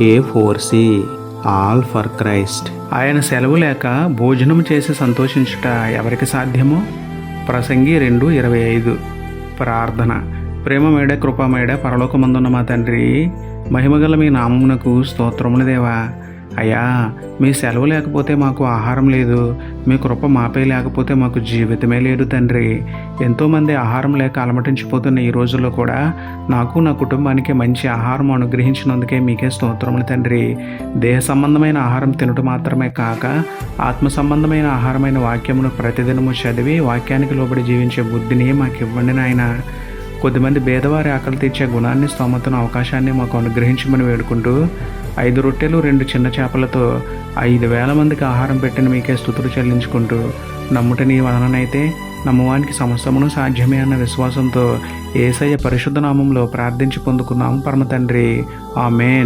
A four C all for Christ ఆయన సెలవు లేక భోజనం చేసి సంతోషించుట ఎవరికి సాధ్యమో? ప్రసంగి రెండు ఇరవై ఐదు. ప్రార్థన. ప్రేమమేడ కృపమేడ పరలోకమందున్న మా తండ్రి మహిమగల మీ నామమునకు స్తోత్రములు దేవా. అయ్యా మీ సెలవు లేకపోతే మాకు ఆహారం లేదు. మీ కృప మాపై లేకపోతే మాకు జీవితమే లేదు తండ్రి. ఎంతోమంది ఆహారం లేక అలమటించిపోతున్న ఈ రోజుల్లో కూడా నాకు నా కుటుంబానికి మంచి ఆహారం అనుగ్రహించినందుకే మీకే స్తోత్రములు తండ్రి. దేహ సంబంధమైన ఆహారం తినటం మాత్రమే కాక ఆత్మ సంబంధమైన ఆహారమైన వాక్యమును ప్రతిదినము చదివి వాక్యానికి లోబడి జీవించే బుద్ధిని మాకు ఇవ్వండి నాయన. కొద్దిమంది భేదవారి ఆకలి తీర్చే గుణాన్ని స్తోమతను అవకాశాన్ని మాకు అనుగ్రహించమని వేడుకుంటూ ఐదు రొట్టెలు రెండు చిన్న చేపలతో ఐదు వేల మందికి ఆహారం పెట్టిన మీకే స్థుతులు చెల్లించుకుంటూ నమ్ముట నీ వలననైతే నమ్మవానికి సమస్తమును సాధ్యమే అన్న విశ్వాసంతో ఏసయ్య పరిశుద్ధ నామంలో ప్రార్థించి పొందుకున్నాము పరమ తండ్రి ఆమెన్.